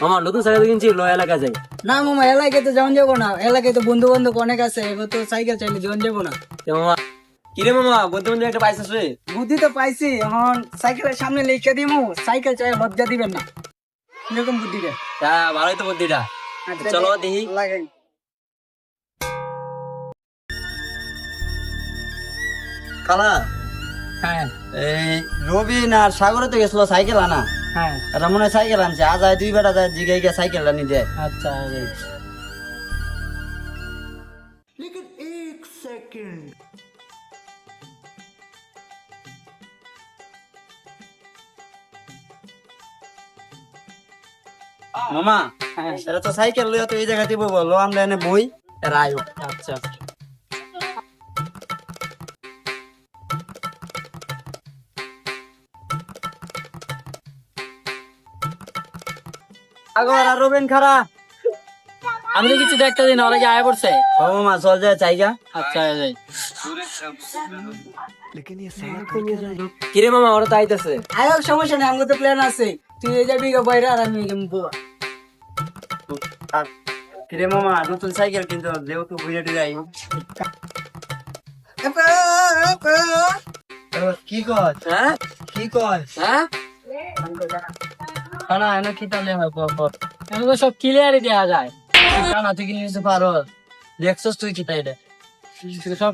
মামা নতুন সাইকেল কিনছি লো এলাকা যাই। না মামা এলাকায় তো যাওয়া যাব না। এলাকায় তো বন্ধু বান্ধব অনেক আছে এবার তো সাইকেল চাইলে যাওয়া যাব না। মামা কিরে মামা বলতে বলতে একটা পাইছিস রে বুদ্ধি তো পাইছি এখন সাইকেলের সামনে লিখে দিমু সাইকেল চাই লজ্জা দিবেন না। এরকম বুদ্ধি দেয় তা ভালোই তো বুদ্ধিটা। চলো দেখি। খালা হ্যাঁ। এই রবিন আর সাগরে তো গেছিল সাইকেল আনা। হ্যাঁ। এটা মনে হয় সাইকেল আনছে। আজ আয় দুই বেটা যায় জিগে গিয়ে সাইকেলটা নিতে আচ্ছা মামা হ্যাঁ। এটা তো সাইকেল লইয়া তো এই জায়গা দিব বলো আমরা এনে বই। এর আয়ো আচ্ছা। সাগর আর রবিন খারা। আমি তো কিছু দেখতে দিন অনেকে আয় পড়ছে? ও মামা চল যায় চাইগা আচ্ছা যাই। কিরে মামা ওরা তো আইতাছে। সমস্যা নেই আমাকে তো প্ল্যান আছে। তুই যাবি গা বাইরে আর আমি যাব কিরে মামা নতুন সাইকেল কিন্তু যেহেতু বুঝে যাই কি কর হ্যাঁ? কি কর হ্যাঁ? খানা এনে খিতালে হয় পর এনে তো সব ক্লিয়ারই দেওয়া যায়। খানা তুই কিনে নিতে পারো দেখছস তুই খিতা দে। সব